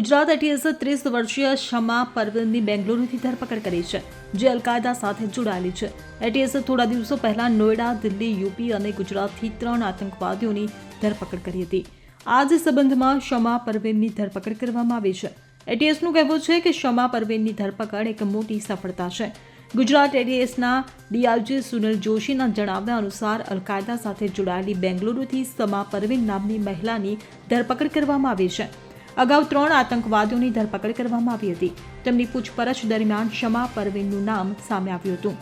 ગુજરાત એટીએસે ત્રીસ વર્ષીય શમા પરવીનની બેંગલુરુથી ધરપકડ કરી છે, જે અલકાયદા સાથે જોડાયેલી છે. એટીએસે થોડા દિવસો પહેલા નોએડા, દિલ્હી, યુપી અને ગુજરાતથી ત્રણ આતંકવાદીઓની ધરપકડ કરી હતી. આ જ સંબંધમાં શમા પરવીનની ધરપકડ કરવામાં આવી છે. એટીએસનું કહેવું છે કે શમા પરવીનની ધરપકડ એક મોટી સફળતા છે. ગુજરાત એટીએસના ડીઆઈજી સુનિલ જોશીના જણાવ્યા અનુસાર, અલકાયદા સાથે જોડાયેલી બેંગલુરુથી સમા પરવીન નામની મહિલાની ધરપકડ કરવામાં આવી છે. અગાઉ ત્રણ આતંકવાદીઓની ધરપકડ કરવામાં આવી હતી. તેમની પૂછપરછ દરમિયાન શમા પરવીનનું નામ સામે આવ્યું હતું.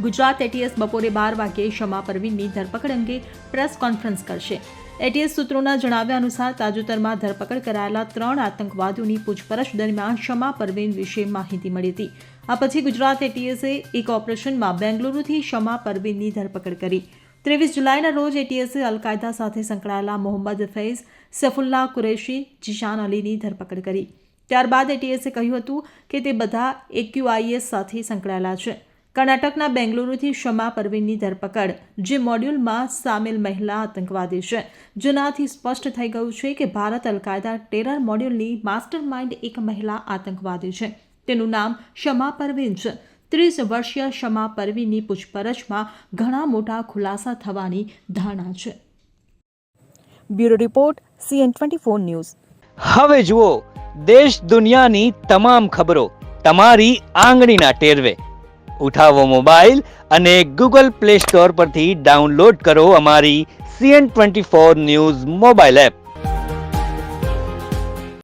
ગુજરાત એટીએસ બપોરે બાર વાગ્યે શમા પરવીનની ધરપકડ અંગે પ્રેસ કોન્ફરન્સ કરશે. એટીએસ સૂત્રોના જણાવ્યા અનુસાર, તાજેતરમાં ધરપકડ કરાયેલા ત્રણ આતંકવાદીઓની પૂછપરછ દરમિયાન શમા પરવીન વિશે માહિતી મળી હતી. આ પછી ગુજરાત એટીએસે એક ઓપરેશનમાં બેંગલુરુથી શમા પરવીનની ધરપકડ કરી. ત્રેવીસ જુલાઈના રોજ એટીએસે અલકાયદા સાથે સંકળાયેલા મોહમ્મદ ફૈઝ સૈફુલ્લા કુરેશી, જીશાન અલીની ધરપકડ કરી. ત્યારબાદ એટીએસે કહ્યું હતું કે તે બધા એક્યુઆઈએસ સાથે સંકળાયેલા છે. કર્ણાટકના બેંગલુરુથી શમા પરવીનની ધરપકડ, જે મોડ્યુલમાં સામેલ મહિલા આતંકવાદી છે, જેનાથી સ્પષ્ટ થઈ ગયું છે કે ભારત અલકાયદા ટેરર મોડ્યુલની માસ્ટર માઇન્ડ એક મહિલા આતંકવાદી છે. તેનું નામ શમા પરવીન છે. ત્રીસ વર્ષીય શમા પરવીની પૂછપરછમાં ઘણા મોટા ખુલાસા થવાની ધારણા છે. Bureau report, CN twenty four news. હવે જુઓ, દેશ દુનિયાની તમામ ખબરો તમારી આંગળીના ટેરવે. ઉઠાવો મોબાઈલ અને ગૂગલ પ્લે સ્ટોર પરથી ડાઉનલોડ કરો અમારી CN twenty four news mobile app.